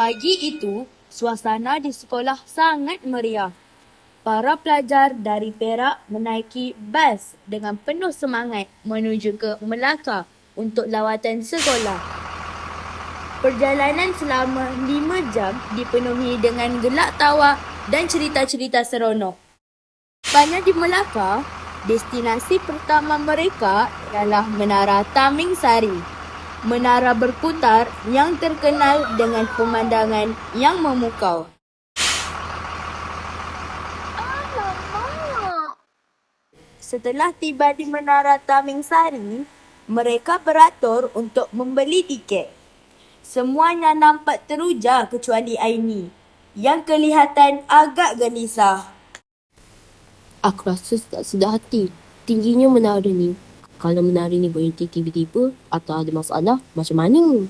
Pagi itu, suasana di sekolah sangat meriah. Para pelajar dari Perak menaiki bas dengan penuh semangat menuju ke Melaka untuk lawatan sekolah. Perjalanan selama lima jam dipenuhi dengan gelak tawa dan cerita-cerita seronok. Sepanjang di Melaka, destinasi pertama mereka ialah Menara Taming Sari. Menara berputar yang terkenal dengan pemandangan yang memukau. Setelah tiba di Menara Taming Sari, mereka beratur untuk membeli tiket. Semuanya nampak teruja kecuali Aini yang kelihatan agak gelisah. Aku rasa tak sedar hati. Tingginya menara ni. Kalau menara ni berhenti tiba-tiba atau ada masalah, macam mana?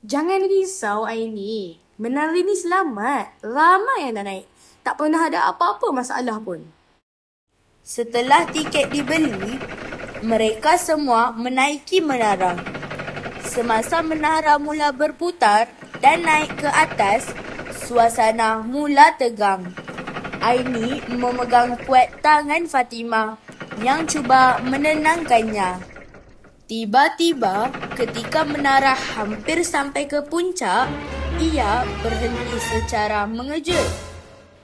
Jangan risau Aini. Menara ni selamat. Ramai yang dah naik. Tak pernah ada apa-apa masalah pun. Setelah tiket dibeli, mereka semua menaiki menara. Semasa menara mula berputar dan naik ke atas, suasana mula tegang. Aini memegang kuat tangan Fatimah yang cuba menenangkannya. Tiba-tiba, ketika menara hampir sampai ke puncak, ia berhenti secara mengejut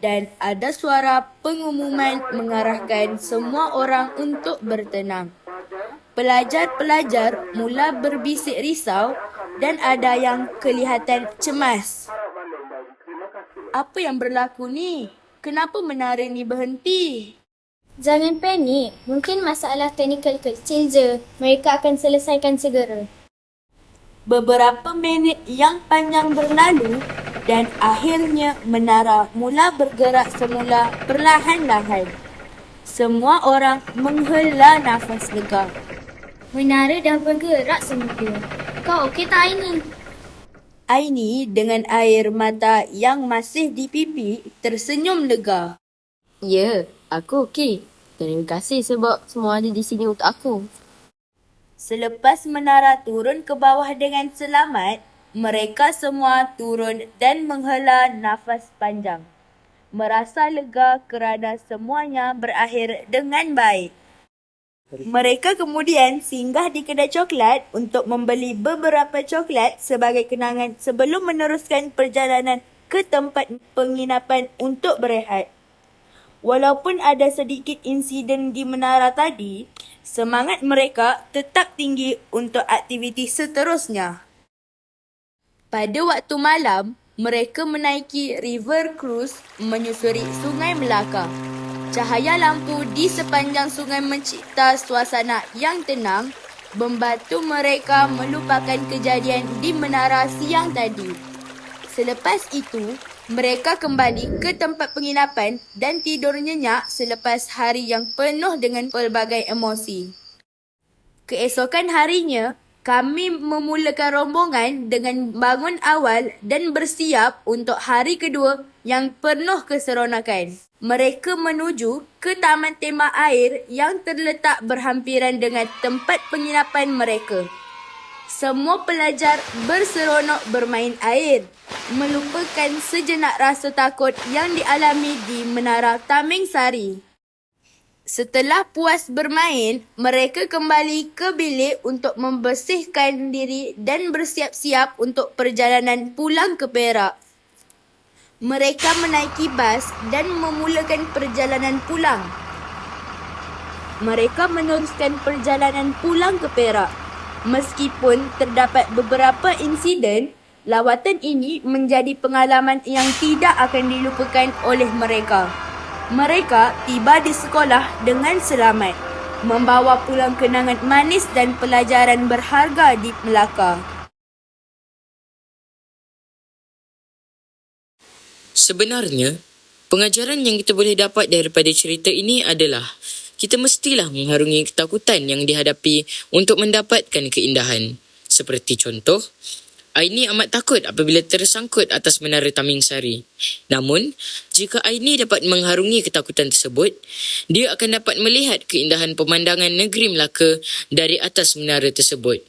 dan ada suara pengumuman mengarahkan semua orang untuk bertenang. Pelajar-pelajar mula berbisik risau dan ada yang kelihatan cemas. Apa yang berlaku ni? Kenapa menara ni berhenti? Jangan panik. Mungkin masalah teknikal kecil je. Mereka akan selesaikan segera. Beberapa minit yang panjang berlalu dan akhirnya menara mula bergerak semula perlahan-lahan. Semua orang menghela nafas lega. Menara dah bergerak semula. Kau okey tak Aini? Aini dengan air mata yang masih di pipi tersenyum lega. Ya, aku okey. Terima kasih sebab semua ada di sini untuk aku. Selepas menara turun ke bawah dengan selamat, mereka semua turun dan menghela nafas panjang. Merasa lega kerana semuanya berakhir dengan baik. Mereka kemudian singgah di kedai coklat untuk membeli beberapa coklat sebagai kenangan sebelum meneruskan perjalanan ke tempat penginapan untuk berehat. Walaupun ada sedikit insiden di menara tadi, semangat mereka tetap tinggi untuk aktiviti seterusnya. Pada waktu malam, mereka menaiki river cruise menyusuri Sungai Melaka. Cahaya lampu di sepanjang sungai mencipta suasana yang tenang, membantu mereka melupakan kejadian di menara siang tadi. Selepas itu, mereka kembali ke tempat penginapan dan tidur nyenyak selepas hari yang penuh dengan pelbagai emosi. Keesokan harinya, kami memulakan rombongan dengan bangun awal dan bersiap untuk hari kedua yang penuh keseronokan. Mereka menuju ke taman tema air yang terletak berhampiran dengan tempat penginapan mereka. Semua pelajar berseronok bermain air, melupakan sejenak rasa takut yang dialami di Menara Taming Sari. Setelah puas bermain, mereka kembali ke bilik untuk membersihkan diri dan bersiap-siap untuk perjalanan pulang ke Perak. Mereka menaiki bas dan memulakan perjalanan pulang. Mereka meneruskan perjalanan pulang ke Perak. Meskipun terdapat beberapa insiden, lawatan ini menjadi pengalaman yang tidak akan dilupakan oleh mereka. Mereka tiba di sekolah dengan selamat, membawa pulang kenangan manis dan pelajaran berharga di Melaka. Sebenarnya, pengajaran yang kita boleh dapat daripada cerita ini adalah kita mestilah mengharungi ketakutan yang dihadapi untuk mendapatkan keindahan. Seperti contoh, Aini amat takut apabila tersangkut atas menara Taming Sari. Namun, jika Aini dapat mengharungi ketakutan tersebut, dia akan dapat melihat keindahan pemandangan negeri Melaka dari atas menara tersebut.